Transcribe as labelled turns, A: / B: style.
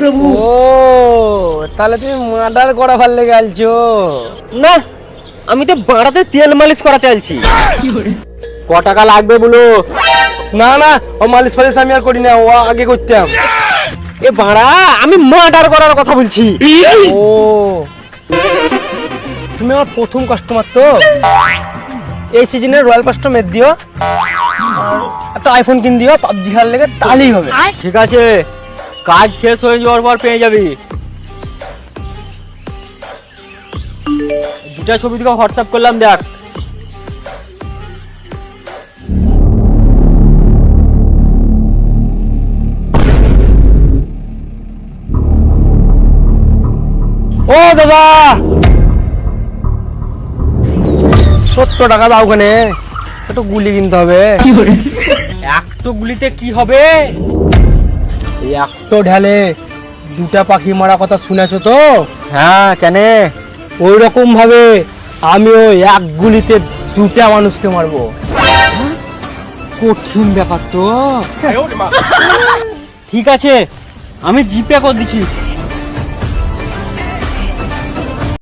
A: ও তাহলে তুমি মার্ডার করা ফেললে গেলছো
B: না আমি তো বাড়াতে তেল মালিশ করাতে আলছি। ক টাকা লাগবে বলো?
A: না না ও মালিশ ফালিশ আমি আর করি না ও আগে করতাম।
B: এ বাড়া আমি মার্ডার করার কথা বলছি।
A: ও। তুমি আমার প্রথম কাস্টমার তো। এই সিজনে রয়্যাল পাসটা মেদ দিও। একটা আইফোন কিন দিও পাবজি খেলার লেগে তাহলেই হবে।
B: ঠিক আছে। কাজ শেষ হয়ে যাওয়ার পর পেয়ে যাবি। দুটা ছবি তোকে হোয়াটসঅ্যাপ করলাম দেখ।
A: ও দাদা! সত্তর টাকা দাও ওখানে। একটু গুলি কিনতে হবে।
B: একটো গুলিতে কি হবে?
A: একটো ঢালে দুটা পাখি মারা কথা শুনেছো তো?
B: হ্যাঁ কেন?
A: ওই রকম ভাবে আমিও এক গুলিতে দুটা মানুষকে মারবো।
B: কঠিন ব্যাপার তো। ঠিক আছে আমি জিপে করে দিচ্ছি।